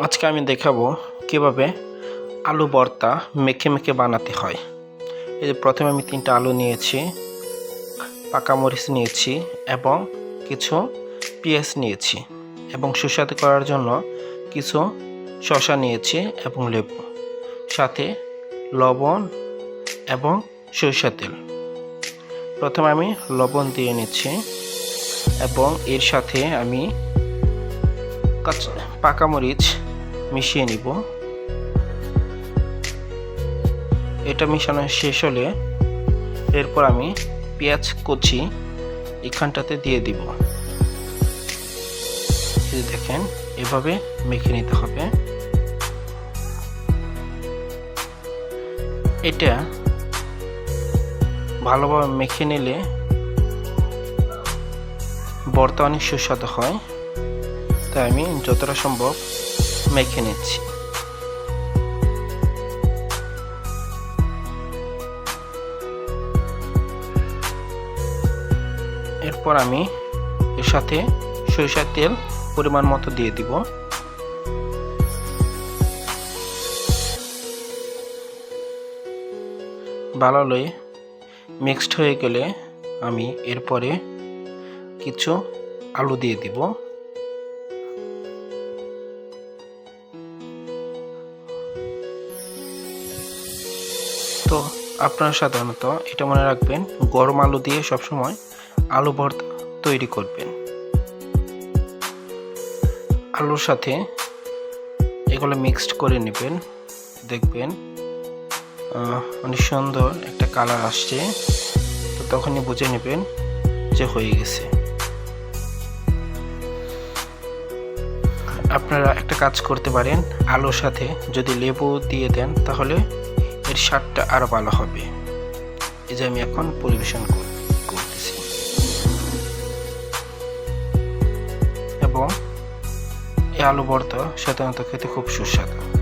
আজকে আমি দেখাবো কীভাবে আলু ভর্তা মেখে মেখে বানাতে হয়। এই যে প্রথমে আমি তিনটা আলু নিয়েছি, পাকা মরিচ নিয়েছি এবং কিছু পেঁয়াজ নিয়েছি এবং সুস্বাদু করার জন্য কিছু শশা নিয়েছি এবং লেবু, সাথে লবণ এবং সরিষা তেল। প্রথমে আমি লবণ দিয়ে নিচ্ছি এবং এর সাথে আমি কাঁচা, পাকা মরিচ মিশিয়ে নিব। এটা মিশানো শেষ হলে এরপর আমি পেঁয়াজ কচি এখানটাতে দিয়ে দিব। দেখেন, এভাবে মেখে নিতে হবে। এটা ভালোভাবে মেখে নিলে বর্তমানে সুস্বাদু হয়। তাই আমি যতটা সম্ভব মেখে নিচ্ছি। এরপর আমি এর সাথে সরিষার তেল পরিমাণ মতো দিয়ে দিব। ভালো মিক্সড হয়ে গেলে আমি এরপরে কিছু আলু দিয়ে দিব। তো আপনারা সাধারণত এটা মনে রাখবেন, গরম আলু দিয়ে সবসময় আলু ভর্তা তৈরি করবেন। আলুর সাথে এগুলো মিক্সড করে নেবেন। দেখবেন অনেক সুন্দর একটা কালার আসছে। তো তখনই বুঝে নেবেন যে হয়ে গেছে। আপনারা একটা কাজ করতে পারেন, আলুর সাথে যদি লেবু দিয়ে দেন তাহলে এর স্বাদটা আরও ভালো হবে। এই যে আমি এখন পরিবেশন করতেছি। এবং এই আলু ভর্তা সাধারণত খেতে খুব সুস্বাদু।